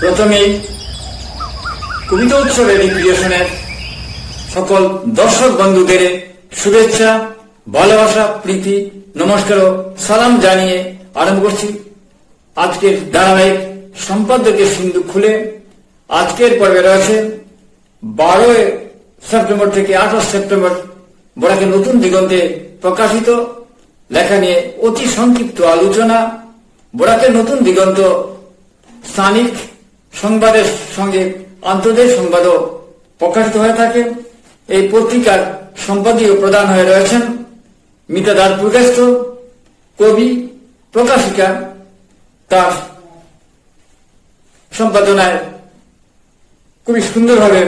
প্রথমেই কবিতা উৎসবের এই সকল দর্শক বন্ধুদের শুভেচ্ছা, ভালোবাসা, প্রীতি, নমস্কার ও সালাম জানিয়ে আরম্ভ করছি। আজকের ধারাবাহিক সম্পাদকের সিন্ধু খুলে আজকের পর্বে রয়েছে বারোই সেপ্টেম্বর থেকে আঠাশ সেপ্টেম্বর বরাকে নতুন দিগন্তে প্রকাশিত লেখা নিয়ে অতি সংক্ষিপ্ত আলোচনা, বরাকের নতুন দিগন্ত স্থানিক সংবাদের সঙ্গে আন্তর্জাতিক সংবাদও প্রকাশিত হয়ে থাকে। এই পত্রিকার সম্পাদীয় প্রদান হয়ে রয়েছেন মিতাদার প্রকাশিত কবি, প্রকাশিকা, তার সম্পাদনায় খুবই সুন্দরভাবে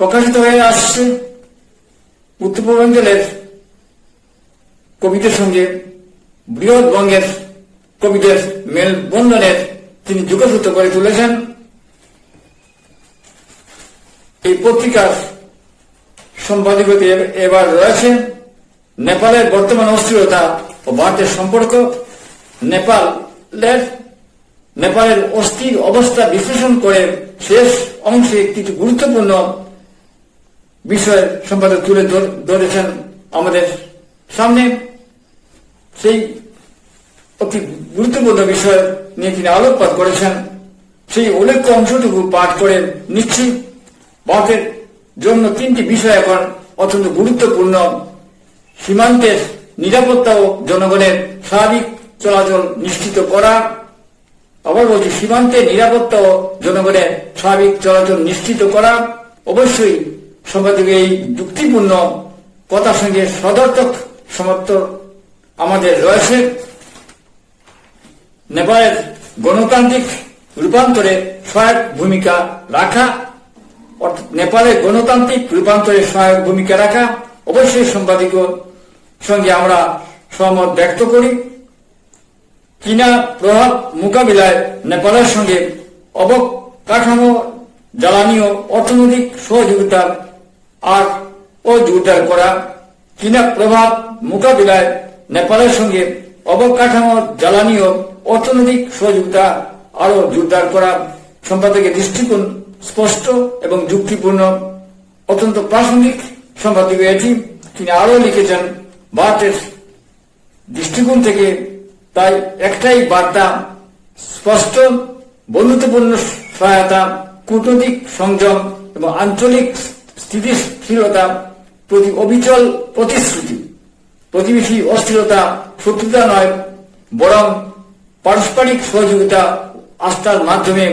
প্রকাশিত হয়ে আসছে। উত্তর পূর্বাঞ্চলের কবিদের সঙ্গে বৃহৎ বঙ্গের কবিদের মেলবন্ধনের তিনি যুগসূত্র করে তুলেছেন। এই পত্রিকার সম্পাদকতে এবার রয়েছে নেপালের বর্তমান অস্থিরতা ও ভারতের সম্পর্ক, নেপালের নেপালের অস্থির অবস্থা বিশ্লেষণ করে শেষ অংশে কিছু গুরুত্বপূর্ণ বিষয় সম্পাদক তুলে ধর- ধরেছেন আমাদের সামনে। সেই অতি গুরুত্বপূর্ণ বিষয় নিয়ে তিনি আলোকপাত করেছেন। সেই উল্লেখ্য অংশটুকু পাঠ করে নিচ্ছি। ভারতের জন্য তিনটি বিষয় এখন অত্যন্ত গুরুত্বপূর্ণ। সীমান্তের নিরাপত্তা ও জনগণের স্বাভাবিক চলাচল নিশ্চিত করা। আবার বলছি, সীমান্তের নিরাপত্তা ও জনগণের স্বাভাবিক চলাচল নিশ্চিত করা। অবশ্যই সম্পাদকের এই যুক্তিপূর্ণ কথার সঙ্গে সদর্থক সমর্থন আমাদের রয়েছে। নেপালের গণতান্ত্রিক রূপান্তরে সহায়ক ভূমিকা রাখা নেপালের গণতান্ত্রিক রূপান্তরে সহায়ক ভূমিকা রাখা, অবশ্যই সাংবাদিক সঙ্গে আমরা সহমত ব্যক্ত করি। চীনা প্রভাব মোকাবিলায় নেপালের সঙ্গে অবকাঠামো, জ্বালানি ও অর্থনৈতিক সহযোগিতা আর জোরদার করা, চীনা প্রভাব মোকাবিলায় নেপালের সঙ্গে অবকাঠামো, জ্বালানি ও অর্থনৈতিক সহযোগিতা, আরও জোরদার করা সম্পাদকের দৃষ্টিকোণ স্পষ্ট এবং যুক্তিপূর্ণ। অত্যন্ত প্রাসঙ্গিক সম্পাদক এটি। তিনি আরও লিখেছেন, ভারতের দৃষ্টিকোণ থেকে তাই একটাই বার্তা, স্পষ্ট, বন্ধুত্বপূর্ণ সহায়তা, কূটনৈতিক সংযম এবং আঞ্চলিক স্থিতিশীলতা প্রতি অবিচল প্রতিশ্রুতি। প্রতিবেশী অস্থিরতা শত্রুতা নয়, বরং পারস্পরিক সহযোগিতা আস্থার মাধ্যমে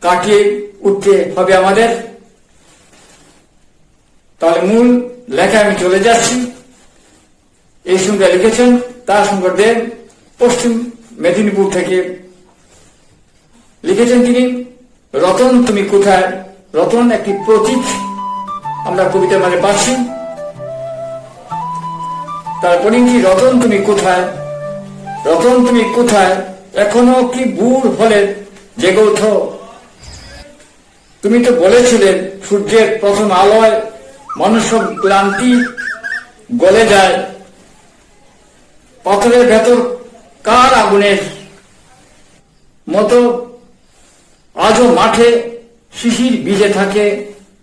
কাটিয়ে উঠতে হবে আমাদের। তাহলে মূল লেখা আমি চলে যাচ্ছি। এই সঙ্গে লিখেছেন, তার সঙ্গে দেব পশ্চিম মেদিনীপুর থেকে লিখেছেন তিনি, রতন, তুমি কোথায়? রতন একটি প্রতীক আমরা কবিতার মানে পাচ্ছি। তারপরে কি রতন, তুমি কোথায়? রতন, তুমি কোথায়? এখনও কি বুড় হলে জেগে ওঠো। তুমি তো বলেছিলে সূর্যের প্রথম আলোয় মানুষ ক্লান্তি গলে যায়। পাথরের ভেতর কার আগুনের মতো? আজও মাঠে শিশির ভিজে থাকে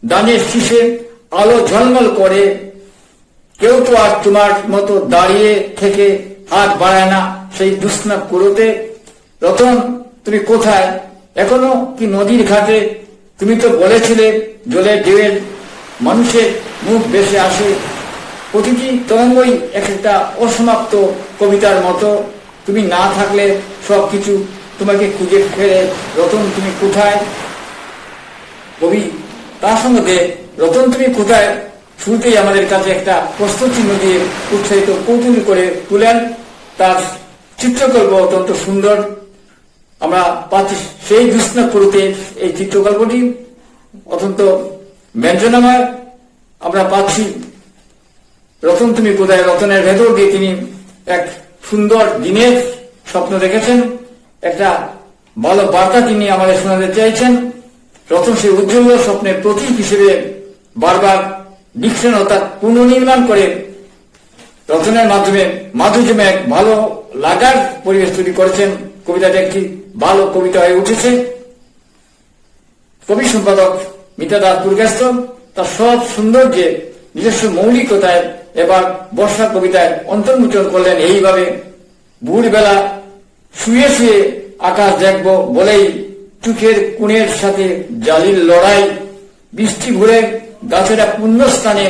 দানের শীষে আলো ঝলমল করে। কেউ তো আর তোমার মতো দাঁড়িয়ে থেকে হাত বাড়ায় না সেই দুষ্ণা কুড়োতে রতন, তুমি কোথায়? এখনও কি নদীর ঘাটে? তুমি তো বলেছিলে জলের ঢেউয়ের মানুষের মুখ বেসে আসে। প্রতিটি তরঙ্গই এক একটা অসমাপ্ত কবিতার মতো। তুমি না থাকলে সব কিছু তোমাকে খুঁজে ফেলে। রতন, তুমি কোথায়? কবি, তার সঙ্গে রতন, তুমি কোথায়? শুরুতেই আমাদের কাছে একটা প্রশ্ন চিহ্ন দিয়ে উৎসাহিত কৌতুল করে তুলেন। তার চিত্রকল্প অত্যন্ত সুন্দর। আমরা পাচ্ছি সেই কৃষ্ণপুরীতে এই চিত্রকল্পটি অত্যন্ত ব্যঞ্জনাময়। আমরা পাচ্ছি রতন তুমি কোথায় রতনের ভেতর দিয়ে তিনি এক সুন্দর দিনের স্বপ্ন দেখেছেন। একটা ভালো বার্তা তিনি আমাদের শোনাতে চাইছেন। রতন সেই উজ্জ্বল স্বপ্নের প্রতীক হিসেবে বারবার লিখছেন অর্থাৎ পুনর্নির্মাণ করে রচনার মাধ্যমে মাধুর্যমে এক ভালো লাগার পরিবেশ তৈরি করেছেন। কবিতাটা একটি ভালো কবিতা হয়ে উঠেছে। কবি সম্পাদক মিতা দাস পুরকাস্ত তার সব সৌন্দর্যে নিজস্ব মৌলিকতায় এবার বর্ষা কবিতায় অন্তর্মোচন করলেন। এইভাবে ভোরবেলা শুয়ে শুয়ে আকাশ দেখব বলেই চোখের কুণের সাথে জালির লড়াই, বৃষ্টি ভরে গাছেরা পুণ্যস্থানে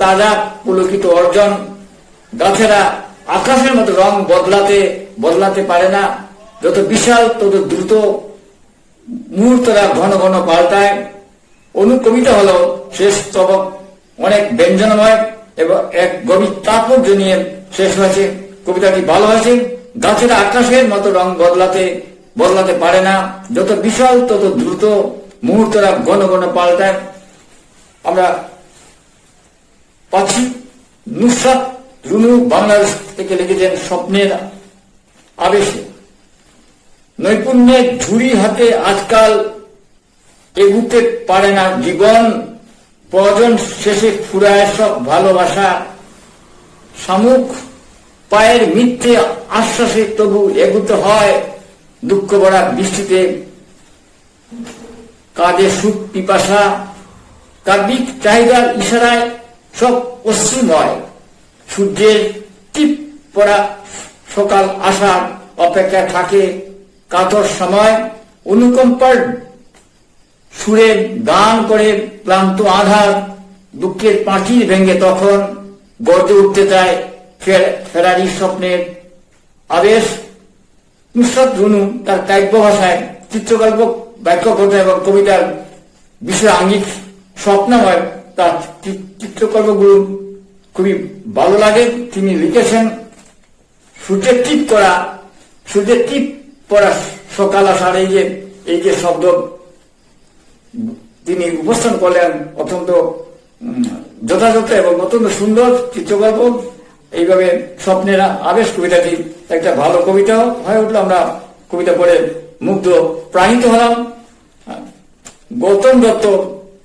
তাজা পুলকিত অর্জন। গাছেরা আকাশের মতো রং বদলাতে বদলাতে পারে না। যত বিশাল, তত দ্রুত মুহূর্তরা ঘন ঘন পাল্টায়। অনুকবিতা হল শেষ তবক অনেক ব্যঞ্জনময় এবং এক গভীর তাৎপর্য নিয়ে শেষ হয়েছে। কবিতাটি ভালো হয়েছে। গাছের আকাশের মতো রং বদলাতে বদলাতে পারে না। যত বিশাল, তত দ্রুত মুহূর্তরা ঘন ঘন পাল্টায়। আমরা পাচ্ছি নুসরাত রুনু বাংলাদেশ থেকে লিখেছেন স্বপ্নের আবেশে। নৈপুণ্যের ঝুড়ি হাতে আজকাল এগুতে পারে না। জীবন প্রয়োজন শেষে ফুরায় সব ভালোবাসা। শামুক পায়ের মিথ্যে আশ্বাসে তবু এগুতে হয় দুঃখ ভরা বৃষ্টিতে। কাজে সুখ পিপাসা কাব্যিক চাহিদার ইশারায় সব অশ্রুময় সূর্যের টিপ পড়া সকাল আসার অপেক্ষা থাকে কাতর সময় অনুকম্পার সুরে গান করে ক্লান্ত আধার দুঃখের পাঁচির ভেঙে তখন গর্জে উঠতে চায় ফের- ফেরারি স্বপ্নের আবেশ। নুসরত রুনু তার কাব্য ভাষায় চিত্রকল্প বাক্যকথা এবং কবিতার বিষয় আঙ্গিক স্বপ্নময় তার চিত্রকল্পগুলো খুবই ভালো লাগে। তিনি লিখেছেন সূর্যের টিপ করা সূর্যের টিপ পড়া সকাল আসার এই যে এই যে শব্দ তিনি উপস্থান করলেন, অত্যন্ত যথাযথ এবং অত্যন্ত সুন্দর চিত্রকল্প এইভাবে স্বপ্নের আবেশ কবিতাটি একটা ভালো কবিতা হয়ে উঠল। আমরা কবিতা পড়ে মুগ্ধ, প্রাণিত হলাম। গৌতম দত্ত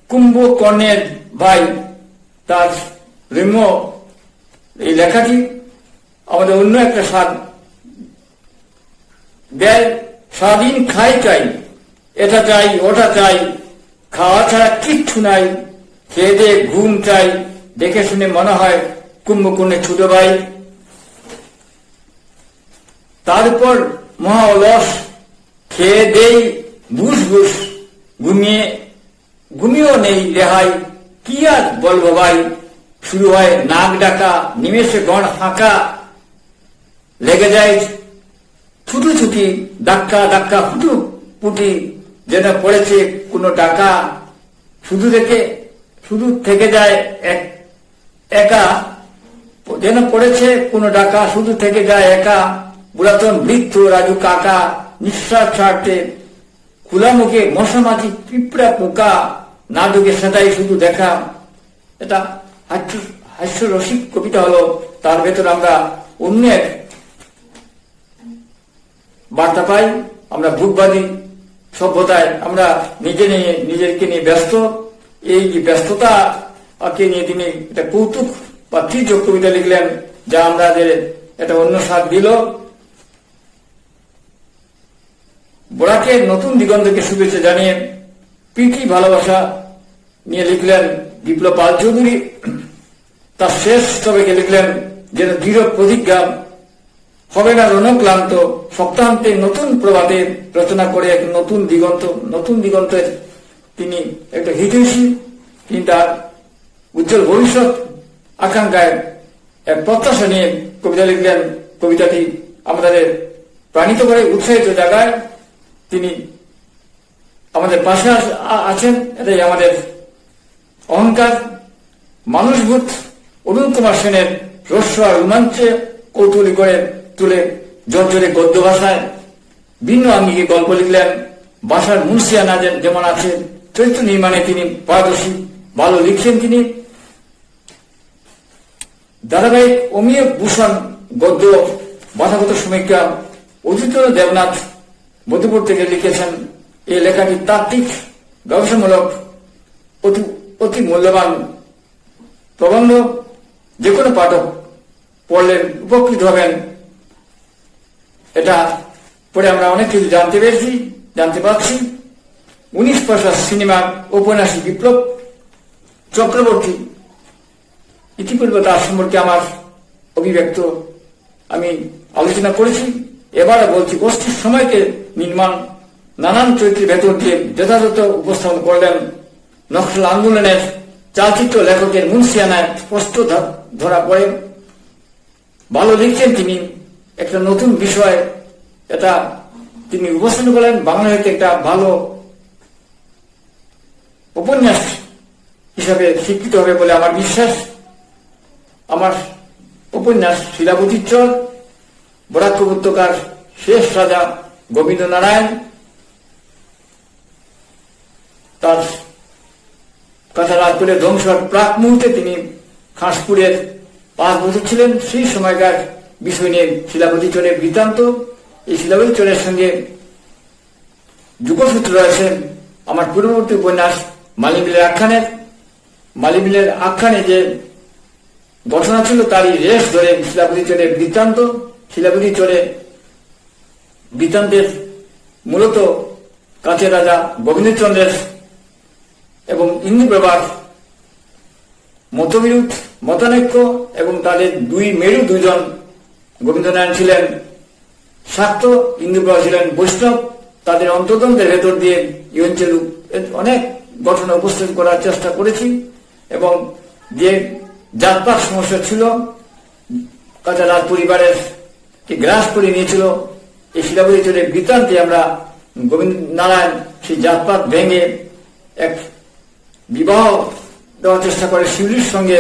কুম্ভকর্ণের ভাই, তার রিম্য এই লেখাটি। আমাদের অন্য একটা স্বাদ দেয় সারাদিন খাই চাই, এটা চাই, ওটা চাই, খাওয়া ছাড়া কিচ্ছু নাই, খেয়ে দিয়ে ঘুম চাই, দেখে শুনে মনে হয় কুম্ভকর্ণে ছোট ভাই। তারপর মহা অলস, খেয়ে দেই বুস বুস ঘুমিয়ে, ঘুমিয়েও নেই রেহাই কি আর বলব ভাই? শুরু হয় নাক ডাকা, নিমেষে গড় ফাঁকা, লেগে যায় ছুটু ছুটি ডাক্কা ডাক্কা ফুটু পুটি যেন পড়েছে কোনো টাকা শুধু থেকে শুধু থেকে যায় এক একা। যেন পড়েছে কোনো ডাকা শুধু থেকে যায় একা। পুরাতন বৃদ্ধ রাজু কাকা নিঃশ্বাস ছাড়তে খোলা মুখে মশামাছি পিঁপড়া পোকা না ঢুকে সেটাই শুধু দেখা। এটা হাস্য হাস্যরসিক কবিতা হলো তার ভেতর আমরা অন্য এক বার্তা পাই, আমরা ভূতবাদী সভ্যতায় আমরা নিজে নিয়ে, নিজেকে নিয়ে ব্যস্ত। এই যে ব্যস্ততাকে নিয়ে তিনি একটা কৌতুক বা তীর্থ কবিতা লিখলেন, যা আমাদের একটা অন্য স্বাদ দিল। বোরাকে নতুন দিগন্তকে শুভেচ্ছা জানিয়ে প্রীতি, ভালোবাসা নিয়ে লিখলেন বিপ্লব পাল চৌধুরী। তার শেষ তবেকে লিখলেন যেন দৃঢ় প্রতিজ্ঞা হবে না রণক্লান্ত সপ্তাহান্তে নতুন প্রভাতে রচনা করে এক নতুন দিগন্ত, নতুন দিগন্তের তিনি একটা হিতৈষী তিনি তার উজ্জ্বল ভবিষ্যৎ আকাঙ্ক্ষায় এক প্রত্যাশা নিয়ে কবিতা লিখলেন। কবিতাটি আমাদের প্রাণিত করে উৎসাহিত জায়গায় তিনি আমাদের পাশে আছেন। এটাই আমাদের অহংকার। মানুষভূত অরুণ কুমার সেনের রস্য আর রোমাঞ্চে কৌতূহলী করে তুলে জর্জরে গদ্য ভাষায় ভিন্ন আঙ্গিকে গল্প লিখলেন। ভাষার মুন্সিয়ানা যে- যেমন আছে, চরিত্র নির্মাণে তিনি পারদর্শী, ভালো লিখছেন তিনি। ধারাবাহিক অমীয় ভূষণ গদ্য ভাষাগত সমীক্ষা অজিত দেবনাথ মধুপুর থেকে লিখেছেন। এই লেখাটি তাত্ত্বিক, গবেষণামূলক, অতি অতি মূল্যবান। প্রবন্ধ যে কোনো পাঠক পড়লে উপকৃত হবেন। এটা পড়ে আমরা অনেক কিছু জানতে পেরেছি, জানতে পারছি। উনিশ পয়সা সিনেমার উপন্যাসী বিপ্লব চক্রবর্তী। ইতিপূর্বে তার সম্পর্কে আমার অভিব্যক্ত আমি আলোচনা করেছি। এবারে বলছি, গোষ্ঠীর সময়কে নির্মাণ, নানান চরিত্রের ভেতর দিয়ে যথাযথ উপস্থাপন করলেন নকশাল আন্দোলনের চালচিত্র লেখকের মুন্সিয়ানায় স্পষ্ট ধরা পড়ে। ভালো লিখছেন তিনি একটা নতুন বিষয়, এটা তিনি উপস্থাপন করলেন বাংলা হইতে একটা ভালো উপন্যাস হিসাবে স্বীকৃত হবে বলে আমার বিশ্বাস। আমার উপন্যাস শিলাবতীর চর বরাক উপত্যকার শেষ রাজা গোবিন্দ নারায়ণ তার কথা করে ধ্বংসর প্রাক মুহূর্তে তিনি খাসপুরের পাঁচ বছর ছিলেন। সেই সময়কার বিষয় নিয়ে শিলাবতী চরের বৃত্তান্ত, এই শিলাবতী চরের সঙ্গে যুগসূত্র রয়েছে আমার পূর্ববর্তী উপন্যাস মালিবিলের আখ্যানের মালিবিলের আখ্যানে যে ঘটনা ছিল, তারই রেশ ধরে শিলাপতি চরে বৃত্তান্ত। শিলাপতি চরে বৃত্তান্তের মূলত কাঁচের রাজা গোবিন্দচন্দ্রের এবং ইন্দ্রপ্রভার মতবিরোধ, মতানৈক্য এবং তাদের দুই মেরু দুজন গোবিন্দনারায়ণ ছিলেন শাক্ত ইন্দ্রপ্রভা ছিলেন বৈষ্ণব, তাদের অন্তর্দ্বন্দ্বের ভেতর দিয়ে অঞ্চল অনেক ঘটনা উপস্থিত করার চেষ্টা করেছি এবং যে জাতপাত সমস্যা ছিল কাঁচা পরিবারের কে গ্রাস করে নিয়েছিল, এই শিলাবতী চলে বৃত্তান্তে আমরা গোবিন্দ নারায়ণ সেই জাতপাত ভেঙে এক বিবাহ দেওয়ার চেষ্টা করে শিউলির সঙ্গে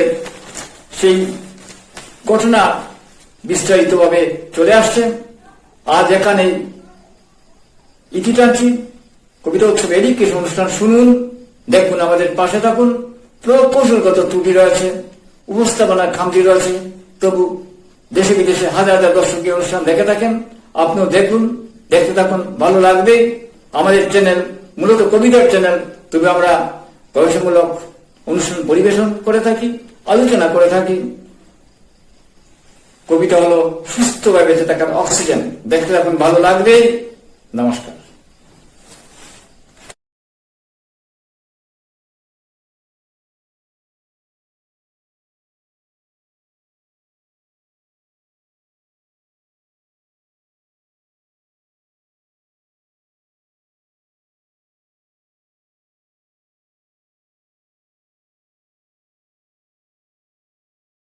সেই ঘটনা বিস্তারিতভাবে চলে আসছে। আজ এখানে ইতি টানছি। কবিতা উৎসব এদিক কিছু অনুষ্ঠান শুনুন, দেখুন, আমাদের পাশে থাকুন। প্রকৌশলগত ত্রুটি রয়েছে, উপস্থাপনার খামতি রয়েছে। তবু দেশে বিদেশে হাজার হাজার দর্শক অনুষ্ঠান দেখে থাকেন। আপনিও দেখুন, দেখতে থাকুন, ভালো লাগবে। আমাদের চ্যানেল মূলত কবিতার চ্যানেল তবে আমরা গবেষণামূলক অনুষ্ঠান পরিবেশন করে থাকি, আলোচনা করে থাকি। কবিতা হলো সুস্থভাবে বেঁচে থাকার অক্সিজেন। দেখতে এখন ভালো লাগবে। নমস্কার।